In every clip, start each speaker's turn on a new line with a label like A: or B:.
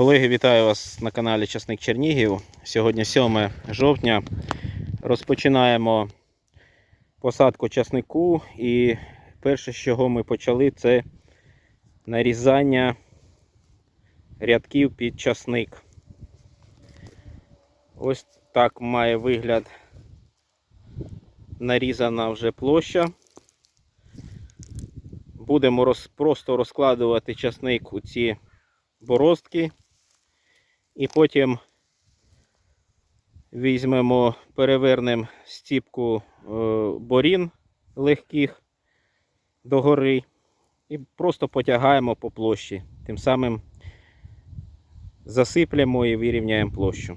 A: Колеги, вітаю вас на каналі Часник Чернігів. Сьогодні 7 жовтня. Розпочинаємо посадку часнику. І перше, з чого ми почали, це нарізання рядків під часник. Ось так має вигляд нарізана вже площа. Будемо роз, просто розкладувати часник у ці бороздки. І потім візьмемо, перевернемо стіпку е, борін легких догори і просто потягаємо по площі. Тим самим засиплемо і вирівняємо площу.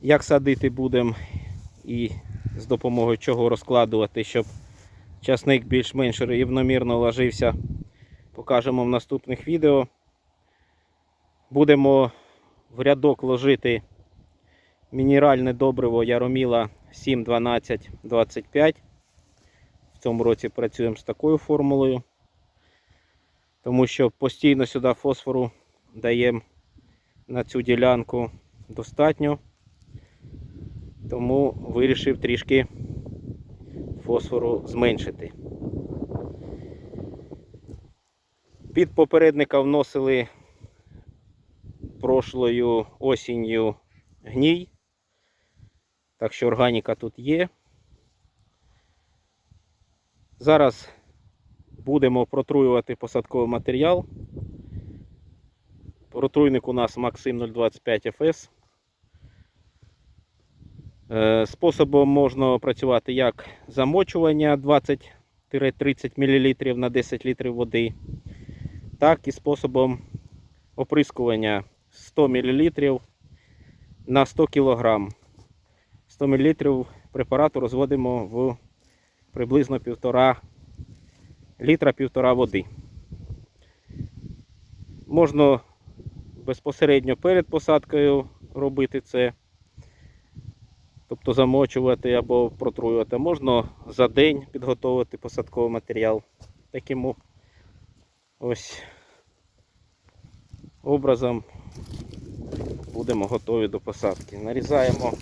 A: Як садити будемо і з допомогою чого розкладувати, щоб часник більш-менш рівномірно ложився, покажемо в наступних відео. Будемо в рядок ложити мінеральне добриво Яроміла 7, 12, 25. В цьому році працюємо з такою формулою, тому що постійно сюди фосфору даємо на цю ділянку достатньо. Тому вирішив трішки фосфору зменшити. Під попередника вносили прошлою осінню гній. Так що органіка тут є. Зараз будемо протруювати посадковий матеріал. Протруйник у нас Максим 025 FS. Е, Способом можна працювати як замочування 20-30 мл на 10 літрів води, так і способом оприскування 100 мл на 100 кг. 100 мл препарату розводимо в приблизно 1,5 літра 1,5 води. Можна безпосередньо перед посадкою робити це, тобто замочувати або протруювати. Можна за день підготувати посадковий матеріал. Таким ось образом будемо готові до посадки. Нарізаємо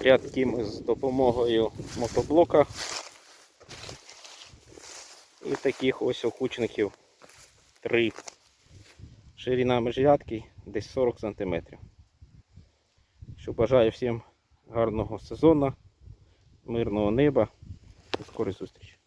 A: рядки ми з допомогою мотоблока і таких ось окучників три. Ширина межрядки десь 40 см. Що бажаю всім гарного сезону, мирного неба. До скорої зустрічі.